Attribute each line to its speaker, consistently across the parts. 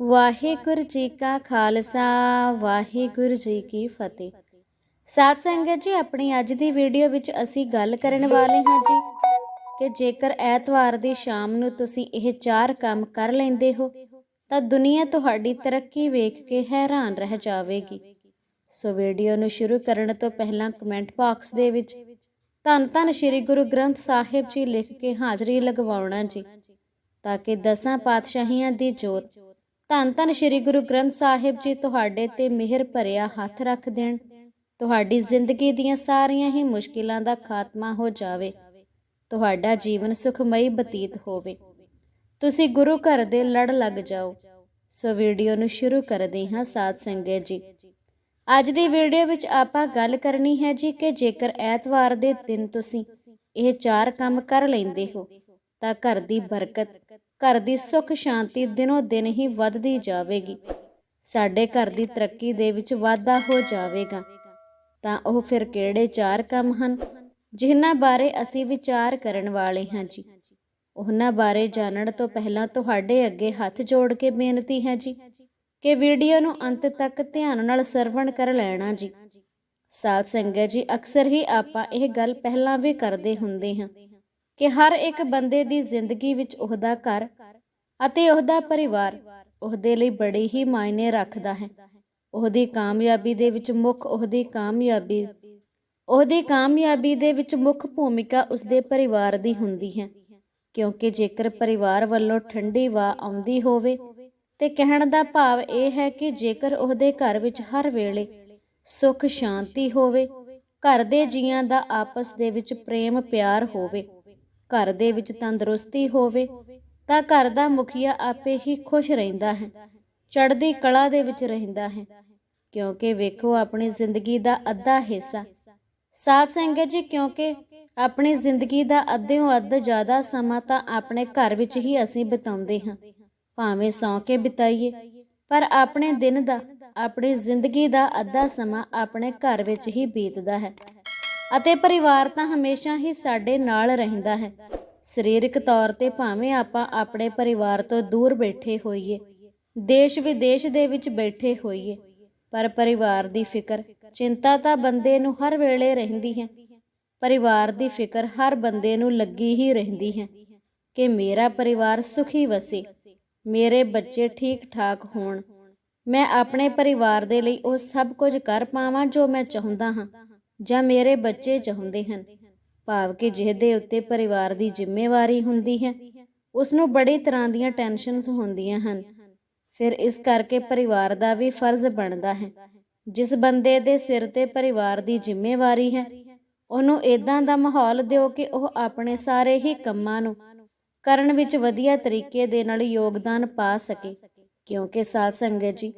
Speaker 1: ਵਾਹਿਗੁਰੂ ਜੀ ਕਾ ਖਾਲਸਾ, ਵਾਹਿਗੁਰੂ ਜੀ ਕੀ ਫਤਿਹ। ਸਾਧ ਸੰਗਤ ਜੀ, ਆਪਣੀ ਅੱਜ ਦੀ ਵੀਡੀਓ ਵਿੱਚ ਅਸੀਂ ਗੱਲ ਕਰਨ ਵਾਲੇ ਹਾਂ ਜੀ ਕਿ ਜੇਕਰ ਐਤਵਾਰ ਦੀ ਸ਼ਾਮ ਨੂੰ ਤੁਸੀਂ ਇਹ ਚਾਰ ਕੰਮ ਕਰ ਲੈਂਦੇ ਹੋ, ਤਾਂ ਦੁਨੀਆ ਤੁਹਾਡੀ ਤਰੱਕੀ ਵੇਖ ਕੇ ਹੈਰਾਨ ਰਹਿ ਜਾਵੇਗੀ। ਸੋ ਵੀਡੀਓ ਨੂੰ ਸ਼ੁਰੂ ਕਰਨ ਤੋਂ ਪਹਿਲਾਂ ਕਮੈਂਟ ਬਾਕਸ ਦੇ ਵਿੱਚ ਧੰਨ ਧੰਨ ਸ੍ਰੀ ਗੁਰੂ ਗ੍ਰੰਥ ਸਾਹਿਬ ਜੀ ਲਿਖ ਕੇ ਹਾਜ਼ਰੀ ਲਗਵਾਉਣਾ ਜੀ, ਤਾਂ ਕਿ ਦਸਾਂ ਪਾਤਸ਼ਾਹੀਆਂ ਦੀ ਜੋਤ ਧੰਨ ਧੰਨ ਸ੍ਰੀ ਗੁਰੂ ਗ੍ਰੰਥ ਸਾਹਿਬ ਜੀ ਤੁਹਾਡੇ ਤੇ ਮਿਹਰ ਭਰਿਆ ਹੱਥ ਰੱਖ ਦੇਣ। ਤੁਹਾਡੀ ਜ਼ਿੰਦਗੀ ਦੀਆਂ ਸਾਰੀਆਂ ਹੀ ਮੁਸ਼ਕਿਲਾਂ ਦਾ ਖਾਤਮਾ ਹੋ ਜਾਵੇ। ਤੁਹਾਡਾ ਜੀਵਨ ਸੁਖਮਈ ਬਤੀਤ ਹੋਵੇ। ਤੁਸੀਂ ਗੁਰੂ ਘਰ ਦੇ ਲੜ ਲੱਗ ਜਾਓ। ਸੋ ਵੀਡੀਓ ਨੂੰ ਸ਼ੁਰੂ ਕਰਦੇ ਹਾਂ ਸਾਧ ਸੰਗਤ ਜੀ। ਅੱਜ ਦੀ ਵੀਡੀਓ ਵਿੱਚ ਆਪਾਂ ਗੱਲ ਕਰਨੀ ਹੈ ਜੀ ਕਿ ਜੇਕਰ ਐਤਵਾਰ ਦੇ ਦਿਨ ਤੁਸੀਂ ਇਹ ਚਾਰ ਕੰਮ ਕਰ ਲੈਂਦੇ ਹੋ, ਤਾਂ ਘਰ ਦੀ ਬਰਕਤ ਘਰ ਦੀ ਸੁੱਖ ਸ਼ਾਂਤੀ ਦਿਨੋ ਦਿਨ ਹੀ ਵੱਧਦੀ ਜਾਵੇਗੀ। ਸਾਡੇ ਘਰ ਦੀ ਤਰੱਕੀ ਦੇ ਵਿੱਚ ਵਾਧਾ ਹੋ ਜਾਵੇਗਾ। ਤਾਂ ਉਹ ਫਿਰ ਕਿਹੜੇ ਚਾਰ ਕੰਮ ਹਨ? ਜਿਨ੍ਹਾਂ ਬਾਰੇ ਅਸੀਂ ਵਿਚਾਰ ਕਰਨ ਵਾਲੇ ਹਾਂ ਜੀ। ਉਹਨਾਂ ਬਾਰੇ ਜਾਣਨ ਤੋਂ ਪਹਿਲਾਂ ਤੁਹਾਡੇ ਅੱਗੇ ਹੱਥ ਜੋੜ ਕੇ ਬੇਨਤੀ ਹੈ ਜੀ ਕਿ ਵੀਡੀਓ ਨੂੰ ਅੰਤ ਤੱਕ ਧਿਆਨ ਨਾਲ ਸਰਵਣ ਕਰ ਲੈਣਾ ਜੀ। ਸਾਧ ਸੰਗਤ ਜੀ, ਅਕਸਰ ਹੀ ਆਪਾਂ ਇਹ ਗੱਲ ਪਹਿਲਾਂ ਵੀ ਕਰਦੇ ਹੁੰਦੇ ਹਾਂ। ਕਿ ਹਰ ਇੱਕ ਬੰਦੇ ਦੀ ਜ਼ਿੰਦਗੀ ਵਿੱਚ ਉਹਦਾ ਘਰ ਅਤੇ ਉਹਦਾ ਪਰਿਵਾਰ ਉਹਦੇ ਲਈ ਬੜੀ ਹੀ ਮਾਇਨੇ ਰੱਖਦਾ ਹੈ। ਉਹਦੀ ਕਾਮਯਾਬੀ ਦੇ ਵਿੱਚ ਮੁੱਖ ਉਹਦੀ ਕਾਮਯਾਬੀ ਉਹਦੀ ਕਾਮਯਾਬੀ ਦੇ ਵਿੱਚ ਮੁੱਖ ਭੂਮਿਕਾ ਉਸਦੇ ਪਰਿਵਾਰ ਦੀ ਹੁੰਦੀ ਹੈ। ਕਿਉਂਕਿ ਜੇਕਰ ਪਰਿਵਾਰ ਵੱਲੋਂ ਠੰਡੀ ਵਾ ਆਉਂਦੀ ਹੋਵੇ ਤੇ ਕਹਿਣ ਦਾ ਭਾਵ ਇਹ ਹੈ ਕਿ ਜੇਕਰ ਉਹਦੇ ਘਰ ਵਿੱਚ ਹਰ ਵੇਲੇ ਸੁੱਖ ਸ਼ਾਂਤੀ ਹੋਵੇ, ਘਰ ਦੇ ਜੀਆਂ ਦਾ ਆਪਸ ਦੇ ਵਿੱਚ ਪ੍ਰੇਮ ਪਿਆਰ ਹੋਵੇ ਘਰ ਦੇ ਵਿੱਚ ਤੰਦਰੁਸਤੀ ਹੋਵੇ, ਤਾਂ ਘਰ ਦਾ ਮੁਖੀਆ ਆਪੇ ਹੀ ਖੁਸ਼ ਰਹਿੰਦਾ ਹੈ, ਚੜ੍ਹਦੀ ਕਲਾ ਦੇ ਵਿੱਚ ਰਹਿੰਦਾ ਹੈ। ਕਿਉਂਕਿ ਵੇਖੋ, ਆਪਣੀ ਜ਼ਿੰਦਗੀ ਦਾ ਅੱਧਾ ਹਿੱਸਾ। ਸਾਧ ਸੰਗਤ ਜੀ, ਕਿਉਂਕਿ ਆਪਣੀ ਜ਼ਿੰਦਗੀ ਦਾ ਅੱਧਿਓਂ ਅੱਧ ਜ਼ਿਆਦਾ ਸਮਾਂ ਤਾਂ ਆਪਣੇ ਘਰ ਵਿੱਚ ਹੀ ਅਸੀਂ ਬਿਤਾਉਂਦੇ ਹਾਂ। ਭਾਵੇਂ ਸੌਂ ਕੇ ਬਿਤਾਈਏ, ਪਰ ਆਪਣੇ ਦਿਨ ਦਾ, ਆਪਣੀ ਜ਼ਿੰਦਗੀ ਦਾ ਅੱਧਾ ਸਮਾਂ ਆਪਣੇ ਘਰ ਵਿੱਚ ਹੀ ਬੀਤਦਾ ਹੈ। ਅਤੇ ਪਰਿਵਾਰ ਤਾਂ ਹਮੇਸ਼ਾ ਹੀ ਸਾਡੇ ਨਾਲ ਰਹਿੰਦਾ ਹੈ। ਸਰੀਰਕ ਤੌਰ ਤੇ ਭਾਵੇਂ ਆਪਾਂ ਆਪਣੇ ਪਰਿਵਾਰ ਤੋਂ ਦੂਰ ਬੈਠੇ ਹੋਈਏ ਦੇਸ਼ ਵਿਦੇਸ਼ ਦੇ ਵਿੱਚ ਬੈਠੇ ਹੋਈਏ, ਪਰ ਪਰਿਵਾਰ ਦੀ ਫਿਕਰ, ਚਿੰਤਾ ਤਾਂ ਬੰਦੇ ਨੂੰ ਹਰ ਵੇਲੇ ਰਹਿੰਦੀ ਹੈ। ਪਰਿਵਾਰ ਦੀ ਫਿਕਰ ਹਰ ਬੰਦੇ ਨੂੰ ਲੱਗੀ ਹੀ ਰਹਿੰਦੀ ਹੈ ਕਿ ਮੇਰਾ ਪਰਿਵਾਰ ਸੁਖੀ ਵਸੇ, ਮੇਰੇ ਬੱਚੇ ਠੀਕ ਠਾਕ ਹੋਣ। ਮੈਂ ਆਪਣੇ ਪਰਿਵਾਰ ਦੇ ਲਈ ਉਹ ਸਭ ਕੁਝ ਕਰ ਪਾਵਾਂ ਜੋ ਮੈਂ ਚਾਹੁੰਦਾ ਹਾਂ। ਜਾਂ ਮੇਰੇ ਬੱਚੇ ਚਾਹੁੰਦੇ ਹਨ, ਭਾਵ ਕਿ ਜਿਹਦੇ ਉੱਤੇ ਪਰਿਵਾਰ ਦੀ ਜ਼ਿੰਮੇਵਾਰੀ ਹੁੰਦੀ ਹੈ ਉਸ ਨੂੰ ਬੜੀ ਤਰ੍ਹਾਂ ਦੀਆਂ ਟੈਨਸ਼ਨਸ ਹੁੰਦੀਆਂ ਹਨ। ਫਿਰ ਇਸ ਕਰਕੇ ਪਰਿਵਾਰ ਦਾ ਵੀ ਫਰਜ਼ ਬਣਦਾ ਹੈ। ਜਿਸ ਬੰਦੇ ਦੇ ਸਿਰ ਤੇ ਪਰਿਵਾਰ ਦੀ ਜ਼ਿੰਮੇਵਾਰੀ ਹੈ, ਉਹਨੂੰ ਇਦਾਂ ਦਾ ਮਾਹੌਲ ਦਿਓ ਕਿ ਉਹ ਆਪਣੇ ਸਾਰੇ ਹੀ ਕੰਮਾਂ ਨੂੰ ਕਰਨ ਵਿੱਚ ਵਧੀਆ ਤਰੀਕੇ ਦੇ ਨਾਲ ਯੋਗਦਾਨ ਪਾ ਸਕੇ। ਕਿਉਂਕਿ ਸਾਧ ਸੰਗਤ ਜੀ,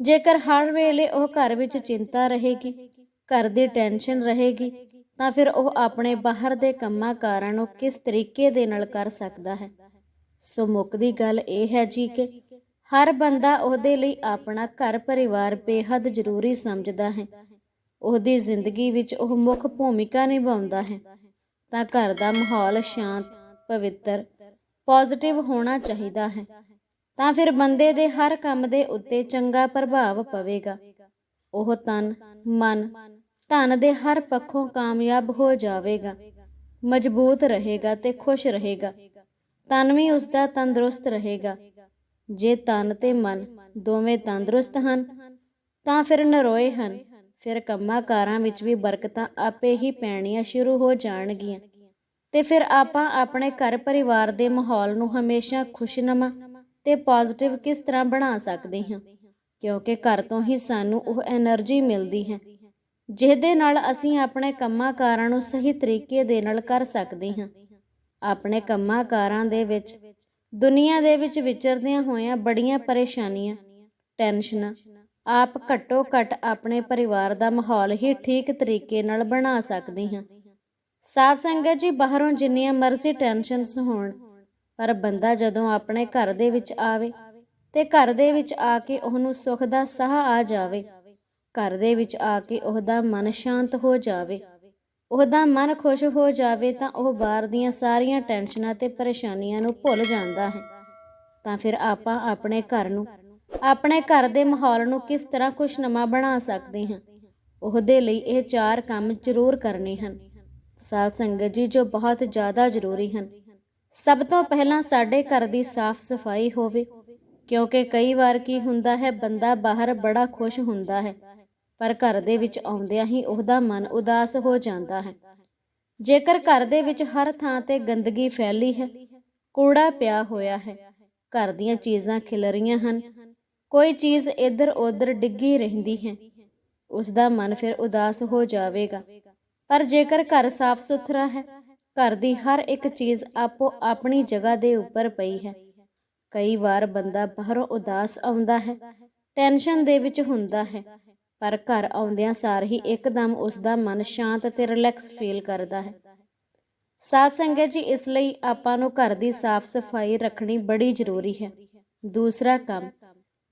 Speaker 1: ਜੇਕਰ ਹਰ ਵੇਲੇ ਉਹ ਘਰ ਵਿੱਚ ਚਿੰਤਾ ਰਹੇਗੀ ਘਰ ਦੀ ਟੈਨਸ਼ਨ ਰਹੇਗੀ, ਤਾਂ ਫਿਰ ਉਹ ਆਪਣੇ ਬਾਹਰ ਦੇ ਕੰਮਾਂ ਕਾਰਾਂ ਨੂੰ ਕਿਸ ਤਰੀਕੇ ਦੇ ਨਾਲ ਕਰ ਸਕਦਾ ਹੈ? ਸੋ ਮੁੱਕਦੀ ਗੱਲ ਇਹ ਹੈ ਜੀ ਕਿ ਹਰ ਬੰਦਾ ਉਹਦੇ ਲਈ ਆਪਣਾ ਘਰ ਪਰਿਵਾਰ ਬੇਹੱਦ ਜ਼ਰੂਰੀ ਸਮਝਦਾ ਹੈ। ਉਹਦੀ ਜ਼ਿੰਦਗੀ ਵਿੱਚ ਉਹ ਮੁੱਖ ਭੂਮਿਕਾ ਨਿਭਾਉਂਦਾ ਹੈ। ਤਾਂ ਘਰ ਦਾ ਮਾਹੌਲ ਸ਼ਾਂਤ, ਪਵਿੱਤਰ ਪੋਜ਼ਿਟਿਵ ਹੋਣਾ ਚਾਹੀਦਾ ਹੈ। ਤਾਂ ਫਿਰ ਬੰਦੇ ਦੇ ਹਰ ਕੰਮ ਦੇ ਉੱਤੇ ਚੰਗਾ ਪ੍ਰਭਾਵ ਪਵੇਗਾ। ਉਹ ਤਨ, ਮਨ ਧਨ ਦੇ ਹਰ ਪੱਖੋਂ ਕਾਮਯਾਬ ਹੋ ਜਾਵੇਗਾ, ਮਜ਼ਬੂਤ ਰਹੇਗਾ ਤੇ ਖੁਸ਼ ਰਹੇਗਾ ਤਨ ਵੀ ਉਸ ਦਾ ਤੰਦਰੁਸਤ ਰਹੇਗਾ। ਜੇ ਤਨ ਤੇ ਮਨ ਦੋਵੇਂ ਤੰਦਰੁਸਤ ਹਨ, ਤਾਂ ਫਿਰ ਨਰੋਏ ਹਨ, ਫਿਰ ਕੰਮਾਂ-ਕਾਰਾਂ ਵਿੱਚ ਵੀ ਬਰਕਤਾਂ ਆਪੇ ਹੀ ਪੈਣੀਆਂ ਸ਼ੁਰੂ ਹੋ ਜਾਣਗੀਆਂ। ਤੇ ਫਿਰ ਆਪਾਂ ਆਪਣੇ ਘਰ ਪਰਿਵਾਰ ਦੇ ਮਾਹੌਲ ਨੂੰ ਹਮੇਸ਼ਾ ਖੁਸ਼ਨਮਾ ਤੇ ਪੋਜ਼ਿਟਿਵ ਕਿਸ ਤਰ੍ਹਾਂ ਬਣਾ ਸਕਦੇ ਹਾਂ? ਕਿਉਂਕਿ ਘਰ ਤੋਂ ਹੀ ਸਾਨੂੰ ਉਹ એનર્ਜੀ ਮਿਲਦੀ ਹੈ। ਜਿਹਦੇ ਨਾਲ ਅਸੀਂ ਆਪਣੇ ਕੰਮਾਂ ਕਾਰਾਂ ਨੂੰ ਸਹੀ ਤਰੀਕੇ ਦੇ ਨਾਲ ਕਰ ਸਕਦੇ ਹਾਂ। ਆਪਣੇ ਕੰਮਾਂ ਕਾਰਾਂ ਦੇ ਵਿੱਚ, ਦੁਨੀਆ ਦੇ ਵਿੱਚ ਵਿਚਰਦਿਆਂ ਹੋਇਆਂ ਬੜੀਆਂ ਪਰੇਸ਼ਾਨੀਆਂ, ਟੈਨਸ਼ਨਾਂ, ਆਪ ਘੱਟੋ ਘੱਟ ਆਪਣੇ ਪਰਿਵਾਰ ਦਾ ਮਾਹੌਲ ਹੀ ਠੀਕ ਤਰੀਕੇ ਨਾਲ ਬਣਾ ਸਕਦੇ ਹਾਂ। ਸਾਧ ਸੰਗਤ ਜੀ, ਬਾਹਰੋਂ ਜਿੰਨੀਆਂ ਮਰਜ਼ੀ ਟੈਨਸ਼ਨਸ ਹੋਣ, ਪਰ ਬੰਦਾ ਜਦੋਂ ਆਪਣੇ ਘਰ ਦੇ ਵਿੱਚ ਆਵੇ ਤੇ ਘਰ ਦੇ ਵਿੱਚ ਆ ਕੇ ਉਹਨੂੰ ਸੁੱਖ ਦਾ ਸਾਹ ਆ ਜਾਵੇ ਘਰ ਦੇ ਵਿੱਚ ਆ ਕੇ ਉਹਦਾ ਮਨ ਸ਼ਾਂਤ ਹੋ ਜਾਵੇ। ਉਹਦਾ ਮਨ ਖੁਸ਼ ਹੋ ਜਾਵੇ ਤਾਂ ਉਹ ਬਾਹਰ ਦੀਆਂ ਸਾਰੀਆਂ ਟੈਨਸ਼ਨਾਂ ਤੇ ਪਰੇਸ਼ਾਨੀਆਂ ਨੂੰ ਭੁੱਲ ਜਾਂਦਾ ਹੈ। ਤਾਂ ਫਿਰ ਆਪਾਂ ਆਪਣੇ ਘਰ ਨੂੰ, ਆਪਣੇ ਘਰ ਦੇ ਮਾਹੌਲ ਨੂੰ ਕਿਸ ਤਰ੍ਹਾਂ ਖੁਸ਼ਨੁਮਾ ਬਣਾ ਸਕਦੇ ਹਾਂ? ਉਹਦੇ ਲਈ ਇਹ ਚਾਰ ਕੰਮ ਜ਼ਰੂਰ ਕਰਨੇ ਹਨ। ਸਾਧ ਸੰਗਤ ਜੀ, ਜੋ ਬਹੁਤ ਜ਼ਿਆਦਾ ਜ਼ਰੂਰੀ ਹਨ। ਸਭ ਤੋਂ ਪਹਿਲਾਂ ਸਾਡੇ ਘਰ ਦੀ ਸਾਫ਼ ਸਫ਼ਾਈ ਹੋਵੇ, ਕਿਉਂਕਿ ਕਈ ਵਾਰ ਕੀ ਹੁੰਦਾ ਹੈ, ਬੰਦਾ ਬਾਹਰ ਬੜਾ ਖੁਸ਼ ਹੁੰਦਾ ਹੈ। ਪਰ ਘਰ ਦੇ ਵਿੱਚ ਆਉਂਦਿਆਂ ਹੀ ਉਹਦਾ ਮਨ ਉਦਾਸ ਹੋ ਜਾਂਦਾ ਹੈ। ਜੇਕਰ ਘਰ ਦੇ ਵਿੱਚ ਹਰ ਥਾਂ ਤੇ ਗੰਦਗੀ ਫੈਲੀ ਹੈ, ਕੂੜਾ ਪਿਆ ਹੋਇਆ ਹੈ, ਘਰ ਦੀਆਂ ਚੀਜ਼ਾਂ ਖਿਲ ਰਹੀਆਂ ਹਨ, ਕੋਈ ਚੀਜ਼ ਇੱਧਰ ਉੱਧਰ ਡਿੱਗੀ ਰਹਿੰਦੀ ਹੈ ਉਸ ਦਾ ਮਨ ਫਿਰ ਉਦਾਸ ਹੋ ਜਾਵੇਗਾ। ਪਰ ਜੇਕਰ ਘਰ ਸਾਫ਼ ਸੁਥਰਾ ਹੈ, ਘਰ ਦੀ ਹਰ ਇੱਕ ਚੀਜ਼ ਆਪੋ ਆਪਣੀ ਜਗ੍ਹਾ ਦੇ ਉੱਪਰ ਪਈ ਹੈ। ਕਈ ਵਾਰ ਬੰਦਾ ਬਾਹਰੋਂ ਉਦਾਸ ਆਉਂਦਾ ਹੈ, ਟੈਨਸ਼ਨ ਦੇ ਵਿੱਚ ਹੁੰਦਾ ਹੈ ਪਰ ਘਰ ਆਉਂਦਿਆਂ ਸਾਰ ਹੀ ਇੱਕਦਮ ਉਸ ਦਾ ਮਨ ਸ਼ਾਂਤ ਅਤੇ ਰਿਲੈਕਸ ਫੀਲ ਕਰਦਾ ਹੈ। ਸਾਧ ਸੰਗਤ ਜੀ, ਇਸ ਲਈ ਆਪਾਂ ਨੂੰ ਘਰ ਦੀ ਸਾਫ਼ ਸਫ਼ਾਈ ਰੱਖਣੀ ਬੜੀ ਜ਼ਰੂਰੀ ਹੈ। ਦੂਸਰਾ ਕੰਮ,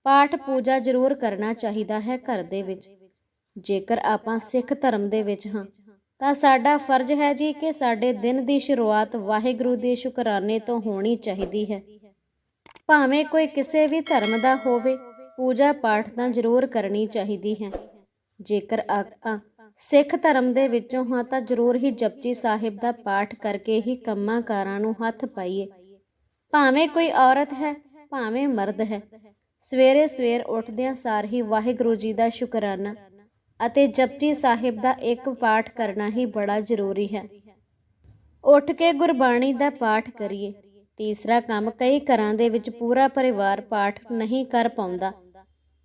Speaker 1: ਪਾਠ ਪੂਜਾ ਜ਼ਰੂਰ ਕਰਨਾ ਚਾਹੀਦਾ ਹੈ ਘਰ ਦੇ ਵਿੱਚ। ਜੇਕਰ ਆਪਾਂ ਸਿੱਖ ਧਰਮ ਦੇ ਵਿੱਚ ਹਾਂ, ਤਾਂ ਸਾਡਾ ਫਰਜ਼ ਹੈ ਜੀ ਕਿ ਸਾਡੇ ਦਿਨ ਦੀ ਸ਼ੁਰੂਆਤ ਵਾਹਿਗੁਰੂ ਦੇ ਸ਼ੁਕਰਾਨੇ ਤੋਂ ਹੋਣੀ ਚਾਹੀਦੀ ਹੈ। ਭਾਵੇਂ ਕੋਈ ਕਿਸੇ ਵੀ ਧਰਮ ਦਾ ਹੋਵੇ ਪੂਜਾ ਪਾਠ ਤਾਂ ਜ਼ਰੂਰ ਕਰਨੀ ਚਾਹੀਦੀ ਹੈ। ਜੇਕਰ ਆਪਾਂ ਸਿੱਖ ਧਰਮ ਦੇ ਵਿੱਚੋਂ ਹਾਂ ਤਾਂ ਜ਼ਰੂਰ ਹੀ ਜਪਜੀ ਸਾਹਿਬ ਦਾ ਪਾਠ ਕਰਕੇ ਹੀ ਕੰਮਾਂ ਕਾਰਾਂ ਨੂੰ ਹੱਥ ਪਾਈਏ। ਭਾਵੇਂ ਕੋਈ ਔਰਤ ਹੈ, ਭਾਵੇਂ ਮਰਦ ਹੈ, ਸਵੇਰੇ ਸਵੇਰ ਉੱਠਦਿਆਂ ਸਾਰ ਹੀ ਵਾਹਿਗੁਰੂ ਜੀ ਦਾ ਸ਼ੁਕਰਾਨਾ ਅਤੇ ਜਪਜੀ ਸਾਹਿਬ ਦਾ ਇੱਕ ਪਾਠ ਕਰਨਾ ਹੀ ਬੜਾ ਜ਼ਰੂਰੀ ਹੈ। ਉੱਠ ਕੇ ਗੁਰਬਾਣੀ ਦਾ ਪਾਠ ਕਰੀਏ। ਤੀਸਰਾ ਕੰਮ ਕਈ ਘਰਾਂ ਦੇ ਵਿੱਚ ਪੂਰਾ ਪਰਿਵਾਰ ਪਾਠ ਨਹੀਂ ਕਰ ਪਾਉਂਦਾ।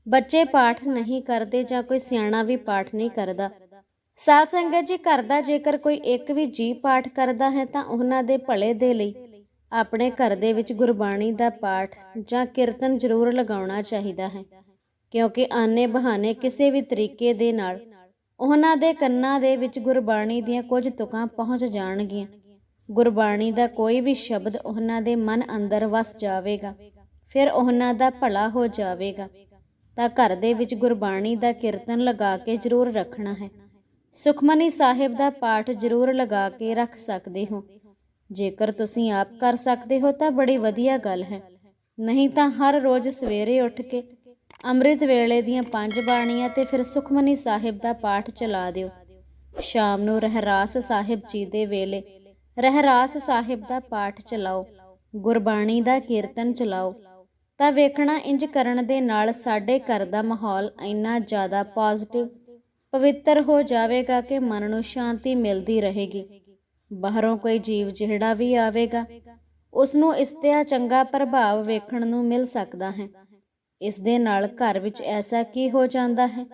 Speaker 1: ਬੱਚੇ ਪਾਠ ਨਹੀਂ ਕਰਦੇ ਜਾਂ ਕੋਈ ਸਿਆਣਾ ਵੀ ਪਾਠ ਨਹੀਂ ਕਰਦਾ। ਸਾਧ ਸੰਗਤ ਜੀ ਘਰ ਦਾ ਜੇਕਰ ਕੋਈ ਇੱਕ ਵੀ ਜੀ ਪਾਠ ਕਰਦਾ ਹੈ ਤਾਂ ਉਹਨਾਂ ਦੇ ਭਲੇ ਦੇ ਲਈ ਆਪਣੇ ਘਰ ਦੇ ਵਿੱਚ ਗੁਰਬਾਣੀ ਦਾ ਪਾਠ ਜਾਂ ਕੀਰਤਨ ਜ਼ਰੂਰ ਲਗਾਉਣਾ ਚਾਹੀਦਾ ਹੈ, ਕਿਉਂਕਿ ਆਨੇ ਬਹਾਨੇ ਕਿਸੇ ਵੀ ਤਰੀਕੇ ਦੇ ਨਾਲ ਉਹਨਾਂ ਦੇ ਕੰਨਾਂ ਦੇ ਵਿੱਚ ਗੁਰਬਾਣੀ ਦੀਆਂ ਕੁਝ ਤੁਕਾਂ ਪਹੁੰਚ ਜਾਣਗੀਆਂ। ਗੁਰਬਾਣੀ ਦਾ ਕੋਈ ਵੀ ਸ਼ਬਦ ਉਹਨਾਂ ਦੇ ਮਨ ਅੰਦਰ ਵਸ ਜਾਵੇਗਾ, ਫਿਰ ਉਹਨਾਂ ਦਾ ਭਲਾ ਹੋ ਜਾਵੇਗਾ। ਤਾਂ ਘਰ ਦੇ ਵਿੱਚ ਗੁਰਬਾਣੀ ਦਾ ਕੀਰਤਨ ਲਗਾ ਕੇ ਜ਼ਰੂਰ ਰੱਖਣਾ ਹੈ। ਸੁਖਮਨੀ ਸਾਹਿਬ ਦਾ ਪਾਠ ਜ਼ਰੂਰ ਲਗਾ ਕੇ ਰੱਖ ਸਕਦੇ ਹੋ। ਜੇਕਰ ਤੁਸੀਂ ਆਪ ਕਰ ਸਕਦੇ ਹੋ ਤਾਂ ਬੜੀ ਵਧੀਆ ਗੱਲ ਹੈ। ਨਹੀਂ ਤਾਂ ਹਰ ਰੋਜ਼ ਸਵੇਰੇ ਉੱਠ ਕੇ ਅੰਮ੍ਰਿਤ ਵੇਲੇ ਦੀਆਂ ਪੰਜ ਬਾਣੀਆਂ ਤੇ ਫਿਰ ਸੁਖਮਨੀ ਸਾਹਿਬ ਦਾ ਪਾਠ ਚਲਾ ਦਿਓ। ਸ਼ਾਮ ਨੂੰ ਰਹਿਰਾਸ ਸਾਹਿਬ ਜੀ ਦੇ ਵੇਲੇ ਰਹਿਰਾਸ ਸਾਹਿਬ ਦਾ ਪਾਠ ਚਲਾਓ। ਗੁਰਬਾਣੀ ਦਾ ਕੀਰਤਨ ਚਲਾਓ। ਤਾਂ ਵੇਖਣਾ ਇੰਜ ਕਰਨ ਦੇ ਨਾਲ ਸਾਡੇ ਘਰ ਦਾ ਮਾਹੌਲ ਇੰਨਾ ਜ਼ਿਆਦਾ ਪੋਜ਼ਿਟਿਵ ਪਵਿੱਤਰ ਹੋ ਜਾਵੇਗਾ ਕਿ ਮਨ ਨੂੰ ਸ਼ਾਂਤੀ ਮਿਲਦੀ ਰਹੇਗੀ। ਬਾਹਰੋਂ ਕੋਈ ਜੀਵ ਜਿਹੜਾ ਵੀ ਆਵੇਗਾ ਉਸ ਨੂੰ ਇਸ ਤੇ ਚੰਗਾ ਪ੍ਰਭਾਵ ਵੇਖਣ ਨੂੰ ਮਿਲ ਸਕਦਾ ਹੈ। ਇਸ ਦੇ ਨਾਲ ਘਰ ਵਿੱਚ ਐਸਾ ਕੀ ਹੋ ਜਾਂਦਾ ਹੈ?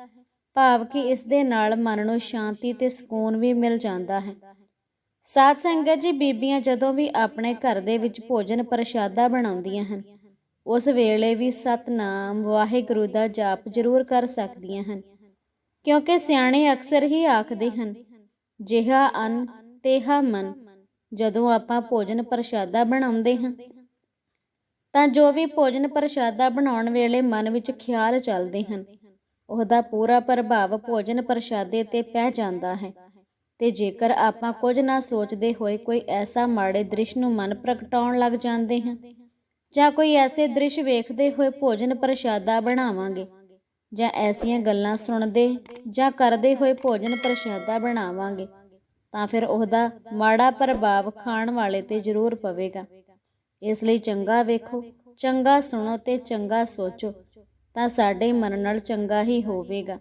Speaker 1: ਭਾਵ ਕਿ ਇਸ ਦੇ ਨਾਲ ਮਨ ਨੂੰ ਸ਼ਾਂਤੀ ਤੇ ਸਕੂਨ ਵੀ ਮਿਲ ਜਾਂਦਾ ਹੈ। ਸਾਧ ਸੰਗਤ ਜੀ, ਬੀਬੀਆਂ ਜਦੋਂ ਵੀ ਆਪਣੇ ਘਰ ਦੇ ਵਿੱਚ ਭੋਜਨ ਪ੍ਰਸ਼ਾਦਾ ਬਣਾਉਂਦੀਆਂ ਹਨ ਉਸ ਵੇਲੇ ਵੀ ਸਤਨਾਮ ਵਾਹਿਗੁਰੂ ਦਾ ਜਾਪ ਜ਼ਰੂਰ ਕਰ ਸਕਦੀਆਂ ਹਨ, ਕਿਉਂਕਿ ਸਿਆਣੇ ਅਕਸਰ ਹੀ ਆਖਦੇ ਹਨ, ਜਿਹਾ ਅਨ ਤੇਹਾ ਮਨ, ਜਦੋਂ ਆਪਾਂ ਭੋਜਨ ਪ੍ਰਸ਼ਾਦਾ ਬਣਾਉਂਦੇ ਹਾਂ। ਤਾਂ ਜੋ ਵੀ ਭੋਜਨ ਪ੍ਰਸ਼ਾਦਾ ਬਣਾਉਣ ਵੇਲੇ ਮਨ ਵਿੱਚ ਖਿਆਲ ਚੱਲਦੇ ਹਨ, ਉਹਦਾ ਪੂਰਾ ਪ੍ਰਭਾਵ ਭੋਜਨ ਪ੍ਰਸ਼ਾਦੇ ਤੇ ਪੈ ਜਾਂਦਾ ਹੈ, ਤੇ ਜੇਕਰ ਆਪਾਂ ਕੁਝ ਨਾ ਸੋਚਦੇ ਹੋਏ ਕੋਈ ਐਸਾ ਮਾੜੇ ਦ੍ਰਿਸ਼ ਨੂੰ ਮਨ ਪ੍ਰਗਟਾਉਣ ਲੱਗ ਜਾਂਦੇ ਹਾਂ ਜਾਂ ਕੋਈ ਐਸੇ ਦ੍ਰਿਸ਼ ਵੇਖਦੇ ਹੋਏ ਭੋਜਨ ਪ੍ਰਸ਼ਾਦਾ ਬਣਾਵਾਂਗੇ, ਜਾਂ ਐਸੀਆਂ ਗੱਲਾਂ ਸੁਣਦੇ ਜਾਂ ਕਰਦੇ ਹੋਏ ਭੋਜਨ ਪ੍ਰਸ਼ਾਦਾ ਬਣਾਵਾਂਗੇ, ਤਾਂ ਫਿਰ ਉਹਦਾ ਮਾੜਾ ਪ੍ਰਭਾਵ ਖਾਣ ਵਾਲੇ ਤੇ ਜ਼ਰੂਰ ਪਵੇਗਾ। ਇਸ ਲਈ ਚੰਗਾ ਵੇਖੋ, ਚੰਗਾ ਸੁਣੋ ਤੇ ਚੰਗਾ ਸੋਚੋ, ਤਾਂ ਸਾਡੇ ਮਨ ਨਾਲ ਚੰਗਾ ਹੀ ਹੋਵੇਗਾ।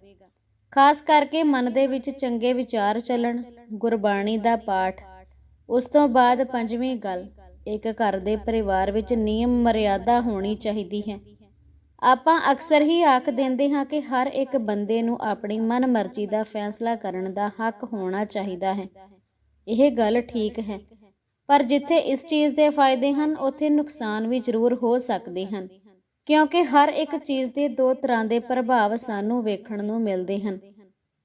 Speaker 1: ਖਾਸ ਕਰਕੇ ਮਨ ਦੇ ਵਿੱਚ ਚੰਗੇ ਵਿਚਾਰ ਚੱਲਣ, ਗੁਰਬਾਣੀ ਦਾ ਪਾਠ, ਉਸ ਤੋਂ ਬਾਅਦ ਪੰਜਵੀਂ ਗੱਲ ਇੱਕ ਘਰ ਦੇ ਪਰਿਵਾਰ ਵਿੱਚ ਨਿਯਮ ਮਰਿਆਦਾ ਹੋਣੀ ਚਾਹੀਦੀ ਹੈ। ਆਪਾਂ ਅਕਸਰ ਹੀ ਆਖ ਦਿੰਦੇ ਹਾਂ ਕਿ ਹਰ ਇੱਕ ਬੰਦੇ ਨੂੰ ਆਪਣੀ ਮਨਮਰਜ਼ੀ ਦਾ ਫੈਸਲਾ ਕਰਨ ਦਾ ਹੱਕ ਹੋਣਾ ਚਾਹੀਦਾ ਹੈ। ਇਹ ਗੱਲ ਠੀਕ ਹੈ। ਪਰ ਜਿੱਥੇ ਇਸ ਚੀਜ਼ ਦੇ ਫਾਇਦੇ ਹਨ, ਉੱਥੇ ਨੁਕਸਾਨ ਵੀ ਜ਼ਰੂਰ ਹੋ ਸਕਦੇ ਹਨ। ਕਿਉਂਕਿ ਹਰ ਇੱਕ ਚੀਜ਼ ਦੇ ਦੋ ਤਰ੍ਹਾਂ ਦੇ ਪ੍ਰਭਾਵ ਸਾਨੂੰ ਵੇਖਣ ਨੂੰ ਮਿਲਦੇ ਹਨ।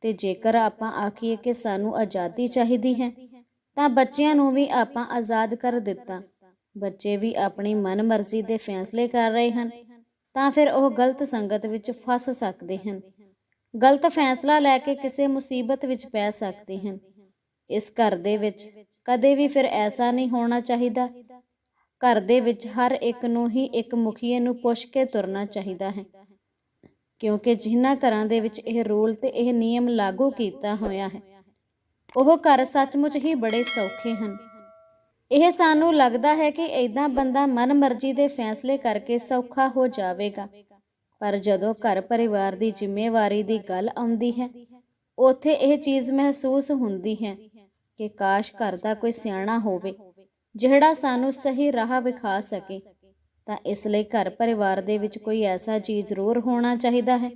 Speaker 1: ਤੇ ਜੇਕਰ ਆਪਾਂ ਆਖੀਏ ਕਿ ਸਾਨੂੰ ਆਜ਼ਾਦੀ ਚਾਹੀਦੀ ਹੈ ਤਾਂ ਬੱਚਿਆਂ ਨੂੰ ਵੀ ਆਪਾਂ ਆਜ਼ਾਦ ਕਰ ਦਿੱਤਾ। ਬੱਚੇ ਵੀ ਆਪਣੀ ਮਨਮਰਜ਼ੀ ਦੇ ਫੈਸਲੇ ਕਰ ਰਹੇ ਹਨ, ਤਾਂ ਫਿਰ ਉਹ ਗਲਤ ਸੰਗਤ ਵਿੱਚ ਫਸ ਸਕਦੇ ਹਨ। ਗਲਤ ਫੈਸਲਾ ਲੈ ਕੇ ਕਿਸੇ ਮੁਸੀਬਤ ਵਿੱਚ ਪੈ ਸਕਦੇ ਹਨ। ਇਸ ਘਰ ਦੇ ਵਿੱਚ ਕਦੇ ਵੀ ਫਿਰ ਐਸਾ ਨਹੀਂ ਹੋਣਾ ਚਾਹੀਦਾ। ਘਰ ਦੇ ਵਿੱਚ ਹਰ ਇੱਕ ਨੂੰ ਹੀ ਇੱਕ ਮੁਖੀਏ ਨੂੰ ਪੁੱਛ ਕੇ ਤੁਰਨਾ ਚਾਹੀਦਾ ਹੈ। ਕਿਉਂਕਿ ਜਿਨ੍ਹਾਂ ਘਰਾਂ ਦੇ ਵਿੱਚ ਇਹ ਰੂਲ ਤੇ ਇਹ ਨਿਯਮ ਲਾਗੂ ਕੀਤਾ ਹੋਇਆ ਹੈ ਉਹ ਘਰ ਸੱਚਮੁੱਚ ਹੀ ਬੜੇ ਸੌਖੇ ਹਨ। ਇਹ ਸਾਨੂੰ ਲੱਗਦਾ ਹੈ ਕਿ ਇਦਾਂ ਬੰਦਾ ਮਨਮਰਜ਼ੀ ਦੇ ਫੈਸਲੇ ਕਰਕੇ ਸੌਖਾ ਹੋ ਜਾਵੇਗਾ। ਪਰ ਜਦੋਂ ਘਰ ਪਰਿਵਾਰ ਦੀ ਜ਼ਿੰਮੇਵਾਰੀ ਦੀ ਗੱਲ ਆਉਂਦੀ ਹੈ, ਉੱਥੇ ਇਹ ਚੀਜ਼ ਮਹਿਸੂਸ ਹੁੰਦੀ ਹੈ ਕਿ ਕਾਸ਼ ਘਰ ਦਾ ਕੋਈ ਸਿਆਣਾ ਹੋਵੇ, ਜਿਹੜਾ ਸਾਨੂੰ ਸਹੀ ਰਾਹ ਵਿਖਾ ਸਕੇ। ਤਾਂ ਇਸ ਲਈ ਘਰ ਪਰਿਵਾਰ ਦੇ ਵਿੱਚ ਕੋਈ ਐਸਾ ਜੀ ਜ਼ਰੂਰ ਹੋਣਾ ਚਾਹੀਦਾ ਹੈ,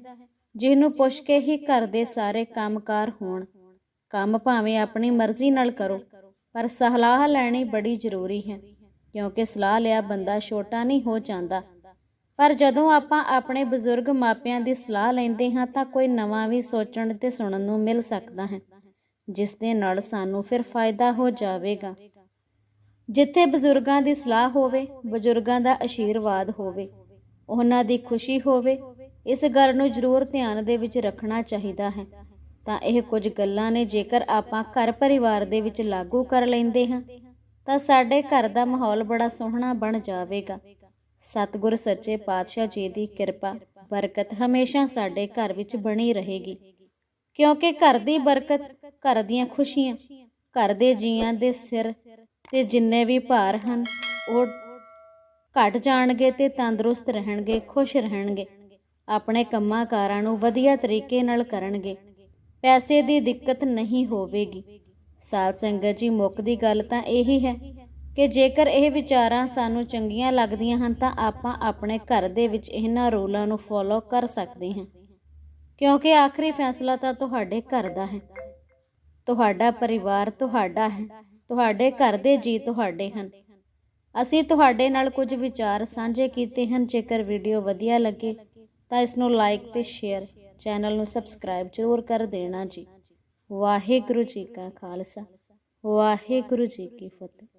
Speaker 1: ਜਿਹਨੂੰ ਪੁੱਛ ਕੇ ਹੀ ਘਰ ਦੇ ਸਾਰੇ ਕੰਮਕਾਰ ਹੋਣ। ਕੰਮ ਭਾਵੇਂ ਆਪਣੀ ਮਰਜ਼ੀ ਨਾਲ ਕਰੋ, ਪਰ ਸਲਾਹ ਲੈਣੀ ਬੜੀ ਜ਼ਰੂਰੀ ਹੈ, ਕਿਉਂਕਿ ਸਲਾਹ ਲਿਆ ਬੰਦਾ ਛੋਟਾ ਨਹੀਂ ਹੋ ਜਾਂਦਾ। ਪਰ ਜਦੋਂ ਆਪਾਂ ਆਪਣੇ ਬਜ਼ੁਰਗ ਮਾਪਿਆਂ ਦੀ ਸਲਾਹ ਲੈਂਦੇ ਹਾਂ, ਤਾਂ ਕੋਈ ਨਵਾਂ ਵੀ ਸੋਚਣ ਤੇ ਸੁਣਨ ਨੂੰ ਮਿਲ ਸਕਦਾ ਹੈ, ਜਿਸ ਦੇ ਨਾਲ ਸਾਨੂੰ ਫਿਰ ਫਾਇਦਾ ਹੋ ਜਾਵੇਗਾ। ਜਿੱਥੇ ਬਜ਼ੁਰਗਾਂ ਦੀ ਸਲਾਹ ਹੋਵੇ, ਬਜ਼ੁਰਗਾਂ ਦਾ ਆਸ਼ੀਰਵਾਦ ਹੋਵੇ, ਉਹਨਾਂ ਦੀ ਖੁਸ਼ੀ ਹੋਵੇ, ਇਸ ਗੱਲ ਨੂੰ ਜ਼ਰੂਰ ਧਿਆਨ ਦੇ ਵਿੱਚ ਰੱਖਣਾ ਚਾਹੀਦਾ ਹੈ। ਤਾਂ ਇਹ ਕੁਝ ਗੱਲਾਂ ਨੇ ਜੇਕਰ ਆਪਾਂ ਘਰ ਪਰਿਵਾਰ ਦੇ ਵਿੱਚ ਲਾਗੂ ਕਰ ਲੈਂਦੇ ਹਾਂ, ਤਾਂ ਸਾਡੇ ਘਰ ਦਾ ਮਾਹੌਲ ਬੜਾ ਸੋਹਣਾ ਬਣ ਜਾਵੇਗਾ। ਸਤਿਗੁਰ ਸੱਚੇ ਪਾਤਸ਼ਾਹ ਜੀ ਦੀ ਕਿਰਪਾ, ਬਰਕਤ ਹਮੇਸ਼ਾ ਸਾਡੇ ਘਰ ਵਿੱਚ ਬਣੀ ਰਹੇਗੀ। ਕਿਉਂਕਿ ਘਰ ਦੀ ਬਰਕਤ ਘਰ ਦੀਆਂ ਖੁਸ਼ੀਆਂ, ਘਰ ਦੇ ਜੀਆਂ ਦੇ ਸਿਰ ਤੇ ਜਿੰਨੇ ਵੀ ਭਾਰ ਹਨ, ਉਹ ਘਟ ਜਾਣਗੇ ਤੇ ਤੰਦਰੁਸਤ ਰਹਿਣਗੇ, ਖੁਸ਼ ਰਹਿਣਗੇ, ਆਪਣੇ ਕੰਮਾਂ ਕਾਰਾਂ ਨੂੰ ਵਧੀਆ ਤਰੀਕੇ ਨਾਲ ਕਰਨਗੇ। ਪੈਸੇ ਦੀ ਦਿੱਕਤ ਨਹੀਂ ਹੋਵੇਗੀ। ਸਾਧ ਸੰਗਤ ਜੀ ਮੁੱਕ ਦੀ ਗੱਲ ਤਾਂ ਇਹੀ ਹੈ ਕਿ ਜੇਕਰ ਇਹ ਵਿਚਾਰਾਂ ਸਾਨੂੰ ਚੰਗੀਆਂ ਲੱਗਦੀਆਂ ਹਨ, ਤਾਂ ਆਪਾਂ ਆਪਣੇ ਘਰ ਦੇ ਵਿੱਚ ਇਹਨਾਂ ਰੂਲਾਂ ਨੂੰ ਫੋਲੋ ਕਰ ਸਕਦੇ ਹਾਂ। ਕਿਉਂਕਿ ਆਖਰੀ ਫੈਸਲਾ ਤਾਂ ਤੁਹਾਡੇ ਘਰ ਦਾ ਹੈ। ਤੁਹਾਡਾ ਪਰਿਵਾਰ ਤੁਹਾਡਾ ਹੈ। ਤੁਹਾਡੇ ਘਰ ਦੇ ਜੀ ਤੁਹਾਡੇ ਹਨ। ਅਸੀਂ ਤੁਹਾਡੇ ਨਾਲ ਕੁਝ ਵਿਚਾਰ ਸਾਂਝੇ ਕੀਤੇ ਹਨ। ਜੇਕਰ ਵੀਡੀਓ ਵਧੀਆ ਲੱਗੇ ਤਾਂ ਇਸ ਨੂੰ ਲਾਈਕ ਤੇ ਸ਼ੇਅਰ ਚੈਨਲ ਨੂੰ ਸਬਸਕ੍ਰਾਈਬ ਜ਼ਰੂਰ ਕਰ ਦੇਣਾ ਜੀ। ਵਾਹਿਗੁਰੂ ਜੀ ਕਾ ਖਾਲਸਾ। ਵਾਹਿਗੁਰੂ ਜੀ ਕੀ ਫਤਿਹ।